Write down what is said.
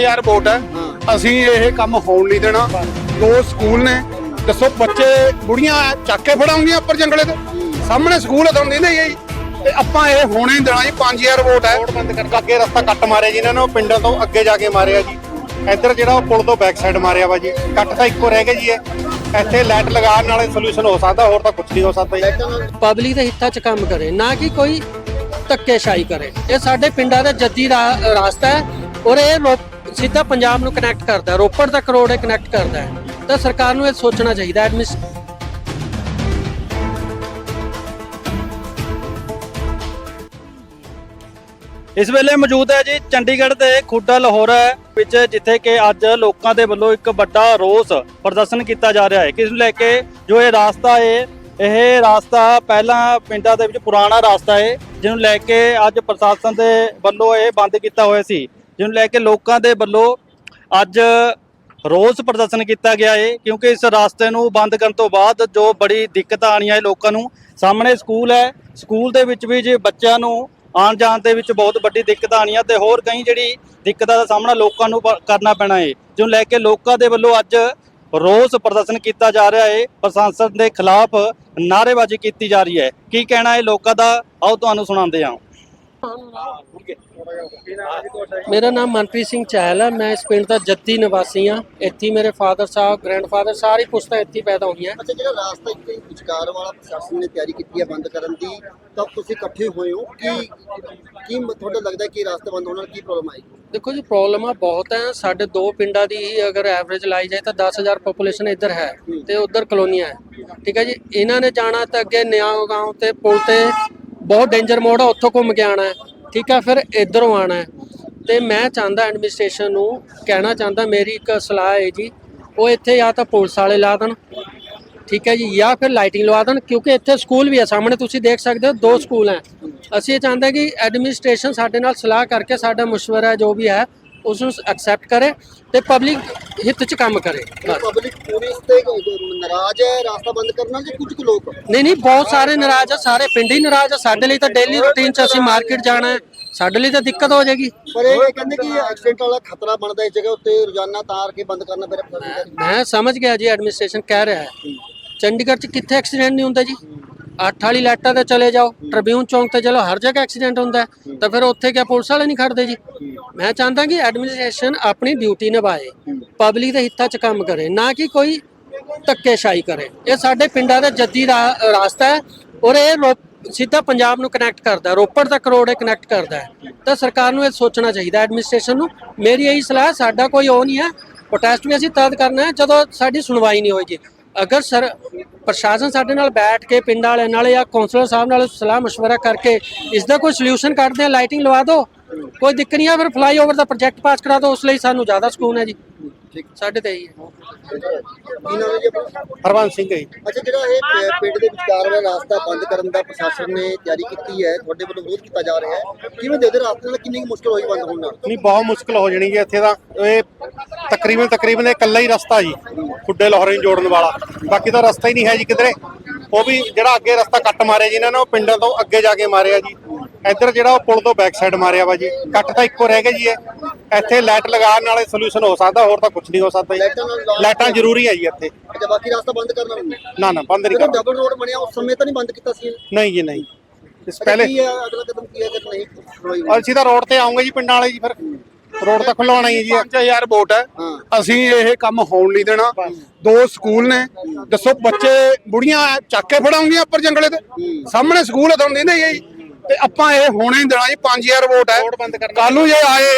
ਯਾਰ ਵੋਟ ਹੈ। ਅਸੀਂ ਇਹ ਕੰਮ ਹੋਣ ਨਹੀਂ ਦੇਣਾ। ਦੋ ਸਕੂਲ ਨੇ। ਦੱਸੋ ਬੱਚੇ ਬੁੜੀਆਂ ਚੱਕ ਕੇ ਫੜਾਉਂਦੀਆਂ ਉੱਪਰ ਜੰਗਲੇ ਤੇ? ਸਾਹਮਣੇ ਸਕੂਲ ਹਟਾਉਂਦੀ ਨਹੀਂ ਹੈ ਤੇ ਆਪਾਂ ਇਹ ਹੋਣੇ ਹੀ ਦੇਣਾ ਜੀ 5000 ਵੋਟ ਹੈ। ਰੋਡ ਬੰਦ ਕਰਕੇ ਅੱਗੇ ਰਸਤਾ ਕੱਟ ਮਾਰਿਆ ਜੀ ਇਹਨਾਂ ਨੇ ਪਿੰਡਾਂ ਤੋਂ ਅੱਗੇ ਜਾ ਕੇ ਮਾਰਿਆ ਜੀ। ਇੱਧਰ ਜਿਹੜਾ ਉਹ ਪੁਲ ਤੋਂ ਬੈਕ ਸਾਈਡ ਮਾਰਿਆ ਵਾ ਜੀ। ਕੱਟ ਤਾਂ ਇੱਕੋ ਰਹਿ ਗਿਆ ਜੀ ਇਹ। ਇੱਥੇ ਲਾਈਟ ਲਗਾਉਣ ਨਾਲ ਸੋਲੂਸ਼ਨ ਹੋ ਸਕਦਾ ਹੋਰ ਤਾਂ ਕੁਝ ਨਹੀਂ ਹੋ ਸਕਦਾ ਪਬਲਿਕ ਦੇ ਹਿੱਤਾਂ 'ਚ ਕੰਮ ਕਰੇ। ਨਾ ਕਿ ਕੋਈ ਧੱਕੇਸ਼ਾਹੀ ਕਰੇ। ਇਹ ਸਾਡੇ ਪਿੰਡਾਂ ਦਾ ਜੱਦੀ ਰਾਸਤਾ ਹੈ ਔਰ ਇਹ ਸਿੱਧਾ ਪੰਜਾਬ ਨੂੰ ਕਨੈਕਟ ਕਰਦਾ ਰੋਪੜ ਤੱਕ ਰੋਡ ਇਹ ਕਨੈਕਟ ਕਰਦਾ ਹੈ। ਤਾਂ ਸਰਕਾਰ ਨੂੰ ਇਹ ਸੋਚਣਾ ਚਾਹੀਦਾ ਐਡਮਿਸ ਇਸ ਵੇਲੇ ਮੌਜੂਦ ਹੈ ਜੀ ਚੰਡੀਗੜ੍ਹ ਦੇ ਖੁੱਡਾ ਲਾਹੌਰ ਵਿੱਚ ਜਿੱਥੇ ਕਿ ਅੱਜ ਲੋਕਾਂ ਦੇ ਵੱਲੋਂ ਇੱਕ ਵੱਡਾ ਰੋਸ ਪ੍ਰਦਰਸ਼ਨ ਕੀਤਾ ਜਾ ਰਿਹਾ ਹੈ। ਕਿਸ ਨੂੰ ਲੈ ਕੇ ਜੋ ਇਹ ਰਾਸਤਾ ਹੈ ਇਹ ਰਾਸਤਾ ਪਹਿਲਾਂ ਪਿੰਡਾਂ ਦੇ ਵਿੱਚ ਪੁਰਾਣਾ ਰਾਸਤਾ ਹੈ ਜਿਹਨੂੰ ਲੈ ਕੇ ਅੱਜ ਪ੍ਰਸ਼ਾਸਨ ਦੇ ਵੱਲੋਂ ਇਹ ਬੰਦ ਕੀਤਾ ਹੋਇਆ ਸੀ। ਜਿਹਨੂੰ ਲੈ ਕੇ ਲੋਕਾਂ ਦੇ ਵੱਲੋਂ ਅੱਜ ਰੋਸ ਪ੍ਰਦਰਸ਼ਨ ਕੀਤਾ ਗਿਆ ਹੈ ਕਿਉਂਕਿ ਇਸ ਰਾਸਤੇ ਨੂੰ ਬੰਦ ਕਰਨ ਤੋਂ ਬਾਅਦ ਜੋ ਬੜੀ ਦਿੱਕਤਾਂ ਆਣੀਆਂ ਹੈ ਲੋਕਾਂ ਨੂੰ, ਸਾਹਮਣੇ ਸਕੂਲ ਹੈ। ਸਕੂਲ ਦੇ ਵਿੱਚ ਵੀ ਜੇ ਬੱਚਿਆਂ ਨੂੰ ਆਉਣ ਜਾਣ ਦੇ ਵਿੱਚ ਬਹੁਤ ਵੱਡੀ ਦਿੱਕਤਾਂ ਆਣੀਆਂ ਤੇ ਹੋਰ ਕਈ ਜਿਹੜੀ ਦਿੱਕਤਾਂ ਦਾ ਸਾਹਮਣਾ ਲੋਕਾਂ ਨੂੰ ਪ- ਕਰਨਾ ਪੈਣਾ ਹੈ ਜਿਹਨੂੰ ਲੈ ਕੇ ਲੋਕਾਂ ਦੇ ਵੱਲੋਂ ਅੱਜ ਰੋਸ ਪ੍ਰਦਰਸ਼ਨ ਕੀਤਾ ਜਾ ਰਿਹਾ ਹੈ। ਪ੍ਰਸ਼ਾਸਨ ਦੇ ਖਿਲਾਫ ਨਾਅਰੇਬਾਜ਼ੀ ਕੀਤੀ ਜਾ ਰਹੀ ਹੈ। ਕੀ ਕਹਿਣਾ ਹੈ? ਲੋਕਾਂ ਦਾ, ਆਓ ਤੁਹਾਨੂੰ ਸੁਣਾਉਂਦੇ ਹਾਂ। ਮੇਰਾ ਨਾਮ ਮਨਪ੍ਰੀਤ ਸਿੰਘ ਚਹਿਲ ਹੈ ਮੈਂ ਇਸ ਪਿੰਡ ਦਾ ਜੱਦੀ ਨਿਵਾਸੀ ਹਾਂ ਇੱਥੇ ਮੇਰੇ ਫਾਦਰ ਸਾਹਿਬ ਗ੍ਰੈਂਡਫਾਦਰ ਸਾਰੀ ਪੁਸਤਾਂ ਇੱਥੇ ਪੈਦਾ ਹੋਈਆਂ। ਅੱਛਾ ਜਿਹੜਾ ਰਾਸਤਾ ਇੱਕ ਵਿਚਕਾਰ ਵਾਲਾ ਪ੍ਰਸ਼ਾਸਨ ਨੇ ਤਿਆਰੀ ਕੀਤੀ ਹੈ ਬੰਦ ਕਰਨ ਦੀ ਤਾਂ ਤੁਸੀਂ ਇਕੱਠੇ ਹੋਏ ਹੋ? ਕੀ ਕੀ ਤੁਹਾਨੂੰ ਲੱਗਦਾ ਕਿ ਰਾਸਤਾ ਬੰਦ ਹੋਣ ਨਾਲ ਕੀ ਪ੍ਰੋਬਲਮ ਆਏਗੀ? ਦੇਖੋ ਜੀ ਪ੍ਰੋਬਲਮਾਂ ਬਹੁਤ ਹੈ ਸਾਡੇ ਦੋ ਪਿੰਡਾਂ ਦੀ ਹੀ ਅਗਰ ਐਵਰੇਜ ਲਾਈ ਜਾਏ ਤਾਂ 10000 ਪੋਪੂਲੇਸ਼ਨ ਇੱਧਰ ਹੈ ਤੇ ਉੱਧਰ ਕਲੋਨੀਆਂ ਹੈ। ਠੀਕ ਹੈ ਜੀ ਇਹਨਾਂ ਨੇ ਜਾਣਾ ਤਾਂ ਅੱਗੇ ਨਿਆਂਗ ਗਾਉਂ ਤੇ ਪੁਲ ਤੇ ਬਹੁਤ ਡੇਂਜਰ ਮੋਡ ਆ ਉੱਥੋਂ ਘੁੰਮ ਕੇ ਆਣਾ ਹੈ ਠੀਕ ਹੈ ਫਿਰ ਇੱਧਰੋਂ ਆਣਾ ਹੈ ਤੇ ਮੈਂ ਚਾਹੁੰਦਾ ਐਡਮਿਨਿਸਟ੍ਰੇਸ਼ਨ ਨੂੰ ਕਹਿਣਾ ਚਾਹੁੰਦਾ ਮੇਰੀ ਇੱਕ ਸਲਾਹ ਹੈ ਜੀ ਉਹ ਇੱਥੇ ਜਾਂ ਤਾਂ ਪੁਲਿਸ ਵਾਲੇ ਲਾ ਦੇਣ ਠੀਕ ਹੈ ਜੀ ਜਾਂ ਫਿਰ ਲਾਈਟਿੰਗ ਲਵਾ ਦੇਣ ਕਿਉਂਕਿ ਇੱਥੇ ਸਕੂਲ ਵੀ ਹੈ ਸਾਹਮਣੇ ਤੁਸੀਂ ਦੇਖ ਸਕਦੇ ਹੋ ਦੋ ਸਕੂਲ ਹੈ ਅਸੀਂ ਇਹ ਚਾਹੁੰਦੇ ਹਾਂ ਕਿ ਐਡਮਿਨਿਸਟ੍ਰੇਸ਼ਨ ਸਾਡੇ ਨਾਲ ਸਲਾਹ ਕਰਕੇ ਸਾਡਾ مشورہ ਜੋ ਵੀ ਹੈ ਉਸ ਨੂੰ ਐਕਸੈਪਟ ਕਰੇ ਤੇ ਪਬਲਿਕ ਹਿੱਤ 'ਚ ਕੰਮ ਕਰੇ ਪਬਲਿਕ ਪੂਰੀ ਇਸ ਤੇ ਨਾਰਾਜ਼ ਹੈ ਰਾਸਤਾ ਬੰਦ ਕਰਨ ਜਾਂ ਕੁਝ ਕੁ ਲੋਕ? ਨਹੀਂ ਨਹੀਂ ਬਹੁਤ ਸਾਰੇ ਨਾਰਾਜ਼ ਆ ਸਾਰੇ ਪਿੰਡ ਹੀ ਨਾਰਾਜ਼ ਆ ਸਾਡੇ ਲਈ ਤਾਂ ਡੇਲੀ ਰੂਟੀਨ 'ਚ ਅਸੀਂ ਮਾਰਕੀਟ ਜਾਣਾ ਹੈ ਸਾਡੇ ਲਈ ਤਾਂ ਦਿੱਕਤ ਹੋ ਜਾਏਗੀ। ਪਰ ਇਹ ਕਹਿੰਦੇ ਕਿ ਐਕਸੀਡੈਂਟ ਵਾਲਾ ਖਤਰਾ ਬਣਦਾ ਇਸ ਜਗ੍ਹਾ ਉੱਤੇ ਰੋਜ਼ਾਨਾ ਤਾਰ ਕੇ ਬੰਦ ਕਰਨਾ ਰਿਹਾ ਮੈਂ ਸਮਝ ਗਿਆ ਜੀ ਐਡਮਿਨਿਸਟ੍ਰੇਸ਼ਨ ਕਹਿ ਰਿਹਾ ਹੈ। ਚੰਡੀਗੜ੍ਹ 'ਚ ਕਿੱਥੇ ਐਕਸੀਡੈਂਟ ਨਹੀਂ ਹੁੰਦਾ ਜੀ? ਅੱਠ ਵਾਲੀ ਲਾਈਟਾਂ ਤੇ ਚਲੇ ਜਾਓ, ਟ੍ਰਿਬਿਊਨ ਚੌਂਕ ਤੇ ਚਲੋ, ਹਰ ਜਗ੍ਹਾ ਐਕਸੀਡੈਂਟ ਹੁੰਦਾ ਤਾਂ ਫਿਰ ਉੱਥੇ ਕਿਆ, ਪੁਲਿਸ ਵਾਲੇ ਨਹੀਂ ਖੜਦੇ ਜੀ? ਮੈਂ ਚਾਹੁੰਦਾ ਕਿ ਐਡਮਿਨਿਸਟ੍ਰੇਸ਼ਨ ਆਪਣੀ ਡਿਊਟੀ ਨਿਭਾਏ ਪਬਲਿਕ ਦੇ ਹਿੱਤਾਂ 'ਚ ਕੰਮ ਕਰੇ, ਨਾ ਕਿ ਕੋਈ ਧੱਕੇਸ਼ਾਹੀ ਕਰੇ। ਇਹ ਸਾਡੇ ਪਿੰਡਾਂ ਦਾ ਜੱਦੀ ਰਾ- ਰਾਸਤਾ ਹੈ ਔਰ ਇਹ ਰੋ- ਸਿੱਧਾ ਪੰਜਾਬ ਨੂੰ ਕਨੈਕਟ ਕਰਦਾ ਰੋਪੜ ਤੱਕ ਰੋਡ ਇਹ ਕਨੈਕਟ ਕਰਦਾ ਤਾਂ ਸਰਕਾਰ ਨੂੰ ਇਹ ਸੋਚਣਾ ਚਾਹੀਦਾ ਐਡਮਿਨਿਸਟ੍ਰੇਸ਼ਨ ਨੂੰ। ਮੇਰੀ ਇਹੀ ਸਲਾਹ, ਸਾਡਾ ਕੋਈ ਉਹ ਨਹੀਂ ਹੈ। ਪ੍ਰੋਟੈਸਟ ਵੀ ਅਸੀਂ ਤਦ ਕਰਨਾ ਹੈ ਜਦੋਂ ਸਾਡੀ ਸੁਣਵਾਈ ਨਹੀਂ ਹੋਏਗੀ। ਅਗਰ ਸਰ ਪ੍ਰਸ਼ਾਸਨ ਸਾਡੇ ਨਾਲ ਬੈਠ ਕੇ ਪਿੰਡ ਵਾਲਿਆਂ ਨਾਲ ਜਾਂ ਕੌਂਸਲਰ ਸਾਹਿਬ ਨਾਲ ਸਲਾਹ مشورہ ਕਰਕੇ ਇਸ ਦਾ ਕੋਈ ਸੋਲੂਸ਼ਨ ਕੱਢਦੇ ਆ ਲਾਈਟਿੰਗ ਲਵਾ ਦਿਓ ਕੋਈ ਦਿੱਕਤ ਨਹੀਂ ਆ ਫਿਰ ਫਲਾਈਓਵਰ ਦਾ ਪ੍ਰੋਜੈਕਟ ਪਾਸ ਕਰਾ ਦਿਓ ਉਸ ਲਈ ਸਾਨੂੰ ਜ਼ਿਆਦਾ ਸਕੂਨ ਹੈ ਜੀ ਸਾਡੇ ਤੇ ਇਹੀ ਹੈ ਕੀ ਨਾਮ ਹੈ ਜੀ ਆਪਣਾ? ਹਰਵੰਸ ਸਿੰਘ ਹੈ ਜੀ। ਅੱਛਾ ਜਿਹੜਾ ਇਹ ਪ- ਪਿੰਡ ਦੇ ਵਿਚਕਾਰ ਵਾਲਾ ਰਾਸਤਾ ਬੰਦ ਕਰਨ ਦਾ ਪ੍ਰਸ਼ਾਸਨ ਨੇ ਤਿਆਰੀ ਕੀਤੀ ਹੈ ਤੁਹਾਡੇ ਵੱਲੋਂ ਵਿਰੋਧ ਕੀਤਾ ਜਾ ਰਿਹਾ ਹੈ। ਕਿਵੇਂ ਦੇ ਦੇ ਰਾਸਤੇ ਨਾਲ ਕਿੰਨੀ ਕੁ ਮੁਸ਼ਕਲ ਹੋਈ ਬੰਦ ਹੋਣ ਨਾਲ? ਨਹੀਂ ਬਹੁਤ ਮੁਸ਼ਕਲ ਹੋ ਜਾਣੀ ਜੀ ਇੱਥੇ ਤਾਂ। ਇਹ ਤਕਰੀਬਨ ਤਕਰੀਬਨ ਇਹ ਇਕੱਲਾ ਹੀ ਰਸਤਾ ਜੀ ਖੁੱਡੇ ਲਾਹੌਰ ਨੂੰ ਜੋੜਨ ਵਾਲਾ। ਬਾਕੀ ਤਾਂ ਰਸਤਾ ਹੀ ਨਹੀਂ ਹੈ ਜੀ ਕਿਧਰੇ। ਉਹ ਵੀ ਜਿਹੜਾ ਅੱਗੇ ਰਸਤਾ ਕੱਟ ਮਾਰਿਆ ਜੀ ਇਹਨਾਂ ਨੇ ਉਹ ਪਿੰਡਾਂ ਤੋਂ ਅੱਗੇ ਜਾ ਕੇ ਮਾਰਿਆ ਜੀ। ਇੱਧਰ ਜਿਹੜਾ ਉਹ ਪੁਲ ਤੋਂ ਬੈਕ ਸਾਈਡ ਮਾਰਿਆ ਵਾ ਜੀ। ਕੱਟ ਤਾਂ ਇੱਕੋ ਰਹਿ ਗਿਆ ਜੀ ਇਹ। ਇੱਥੇ ਲਾਈਟ ਲਗਾਉਣ ਨਾਲੇ ਸੋਲੂਸ਼ਨ ਹੋ ਸਕਦਾ ਹੋਰ ਤਾਂ ਕੁਝ ਨਹੀਂ ਹੋ ਸਕਦਾ ਲਾਈਟਾਂ ਜੀ ਜ਼ਰੂਰੀ ਹੈ ਜੀ ਇੱਥੇ। ਅੱਛਾ ਬਾਕੀ ਰਾਸਤਾ ਬੰਦ ਕਰਨਾ ਨਹੀਂ। ਨਾ ਨਾ ਬੰਦ ਨਹੀਂ ਕਰਨਾ। ਡਬਲ ਰੋਡ ਬਣਿਆ ਉਸ ਸਮੇਂ ਤਾਂ ਨਹੀਂ ਬੰਦ ਕੀਤਾ ਸੀ ਨਹੀਂ ਜੀ ਨਹੀਂ। ਇਸ ਪਹਿਲੇ ਕੀ ਹੈ ਅਗਲਾ ਕਦਮ ਕੀ ਹੈ ਕਿ ਨਹੀਂ? ਔਰ ਅਸੀਂ ਤਾਂ ਰੋਡ ਤੇ ਆਉਂਗੇ ਜੀ ਪਿੰਡਾਂ ਵਾਲੇ ਜੀ ਫਿਰ। ਰੋਡ ਤਾਂ ਖੁਲਵਾਉਣਾ ਹੀ ਹੈ ਜੀ। 5000 ਵੋਟ ਹੈ। ਹਾਂ। ਅਸੀਂ ਇਹ ਕੰਮ ਹੋਣ ਨਹੀਂ ਦੇਣਾ। ਦੋ ਸਕੂਲ ਨੇ। ਦੱਸੋ ਬੱਚੇ ਬੁੜੀਆਂ ਚੱਕ ਕੇ ਫੜਾਉਂਗੀਆਂ ਉੱਪਰ ਜੰਗਲੇ ਤੇ? ਸਾਹਮਣੇ ਸਕੂਲ ਹੈ ਤੁਹਾਨੂੰ ਦਿੰਦੇ ਹੀ ਹੈ ਜੀ। ਤੇ ਆਪਾਂ ਇਹ ਹੋਣੇ ਨਹੀਂ ਦੇਣਾ ਜੀ 5000 ਵੋਟ ਹੈ। ਕੱਲ ਨੂੰ ਜੇ ਆਏ